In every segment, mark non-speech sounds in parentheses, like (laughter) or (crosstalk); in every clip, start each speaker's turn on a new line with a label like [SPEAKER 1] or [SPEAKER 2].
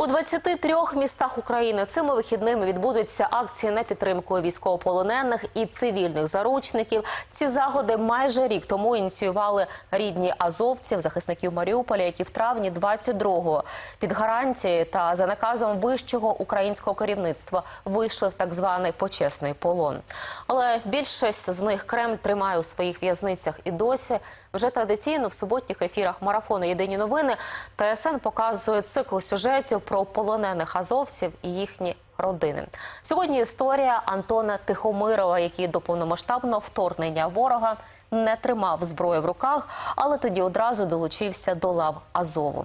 [SPEAKER 1] У 23 містах України цими вихідними відбудуться акції на підтримку військовополонених і цивільних заручників. Ці заходи майже рік тому ініціювали рідні азовців, захисників Маріуполя, які в травні 22-го під гарантії та за наказом вищого українського керівництва вийшли в так званий почесний полон. Але більшість з них Кремль тримає у своїх в'язницях і досі. Вже традиційно в суботніх ефірах марафону Єдині новини ТСН показує цикл сюжетів про полонених азовців і їхні родини. Сьогодні історія Антона Тихомирова, який до повномасштабного вторгнення ворога не тримав зброю в руках, але тоді одразу долучився до лав Азову.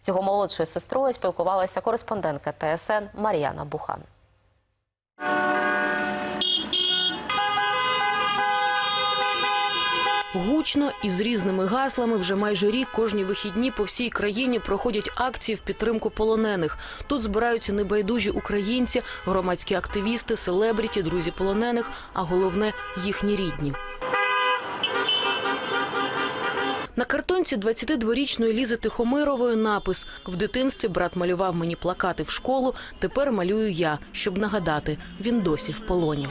[SPEAKER 1] З його молодшою сестрою спілкувалася кореспондентка ТСН Мар'яна Бухан.
[SPEAKER 2] Гучно і з різними гаслами вже майже рік кожні вихідні по всій країні проходять акції в підтримку полонених. Тут збираються небайдужі українці, громадські активісти, селебріті, друзі полонених, а головне їхні рідні. На картонці 22-річної Лізи Тихомирової напис В дитинстві брат малював мені плакати в школу. Тепер малюю я, щоб нагадати, він досі в полоні.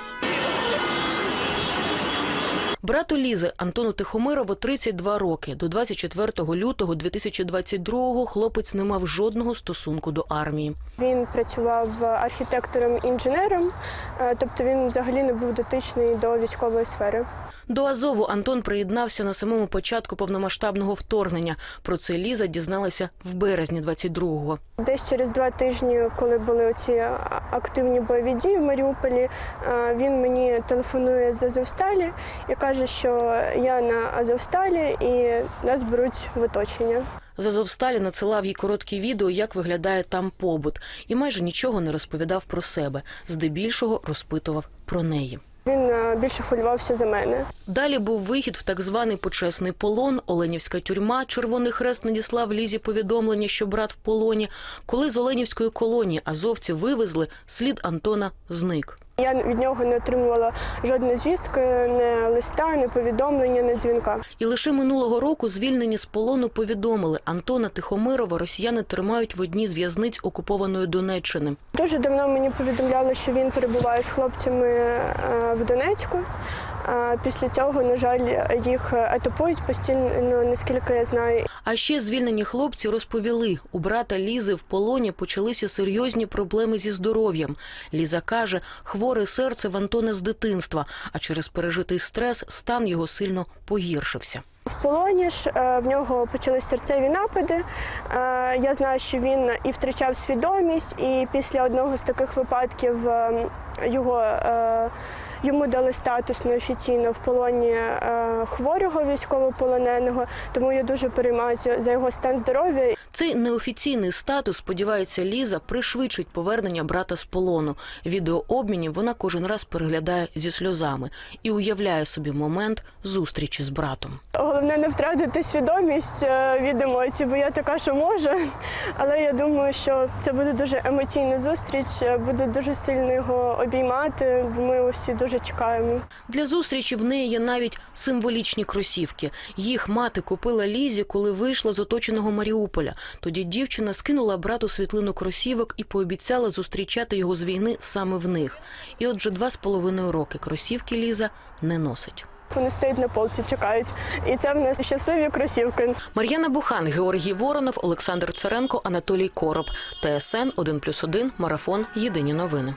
[SPEAKER 2] Брату Лізи Антону Тихомирову 32 роки. До 24 лютого 2022-го хлопець не мав жодного стосунку до армії.
[SPEAKER 3] Він працював архітектором-інженером, е, тобто він взагалі не був дотичний до військової сфери.
[SPEAKER 2] До Азову Антон приєднався на самому початку повномасштабного вторгнення. Про це Ліза дізналася в березні 22-го.
[SPEAKER 3] Десь через два тижні, коли були ці активні бойові дії в Маріуполі, е, він мені телефонує з Азовсталі і каже, що я на Азовсталі і нас беруть в оточення.
[SPEAKER 2] З Азовсталі надсилав їй короткі відео, як виглядає там побут, і майже нічого не розповідав про себе. Здебільшого розпитував про неї.
[SPEAKER 3] Він е, більше хвилювався за мене.
[SPEAKER 2] Далі був вихід в так званий почесний полон, Оленівська тюрма. Червоний хрест надіслав лізі повідомлення, що брат в полоні. Коли з Оленівської колонії азовці вивезли, слід Антона зник.
[SPEAKER 3] Я від нього не отримувала жодної звістки, не листа, не повідомлення, не дзвінка.
[SPEAKER 2] І лише минулого року звільнені з полону повідомили, Антона Тихомирова росіяни тримають в одній з в'язниць окупованої Донеччини.
[SPEAKER 3] Дуже давно мені повідомляли, що він перебуває з хлопцями е, в Донецьку. Після цього, на жаль, їх етапують постійно, наскільки я знаю.
[SPEAKER 2] А ще звільнені хлопці розповіли, у брата Лізи в полоні почалися серйозні проблеми зі здоров'ям. Ліза каже, хворе серце в Антона з дитинства, а через пережитий стрес стан його сильно погіршився.
[SPEAKER 3] В полоні ж е, в нього почались серцеві напади. Е, Я знаю, що він і втрачав свідомість, і після одного з таких випадків е, його. Йому дали статус неофіційно в полоні е, хворого військовополоненого, тому я дуже переймаюся за його стан здоров'я.
[SPEAKER 2] Цей неофіційний статус, сподівається Ліза, пришвидшить повернення брата з полону. Відеообмінів вона кожен раз переглядає зі сльозами і уявляє собі момент зустрічі з братом.
[SPEAKER 3] Головне не втратити свідомість е, від емоцій, бо я така, що можу. (laughs) Але я думаю, що це буде дуже емоційна зустріч, е, буду дуже сильно його обіймати, бо ми всі дуже чекаємо.
[SPEAKER 2] Для зустрічі в неї є навіть символічні кросівки. Їх мати купила Лізі, коли вийшла з оточеного Маріуполя. Тоді дівчина скинула брату світлину кросівок і пообіцяла зустрічати його з війни саме в них. І от вже два з половиною роки кросівки Ліза не носить.
[SPEAKER 3] Вони стоять на полці, чекають. І це в нас щасливі кросівки.
[SPEAKER 2] Мар'яна Бухан, Георгій Воронов, Олександр Царенко, Анатолій Короб. ТСН 1+,1, Марафон. Єдині новини.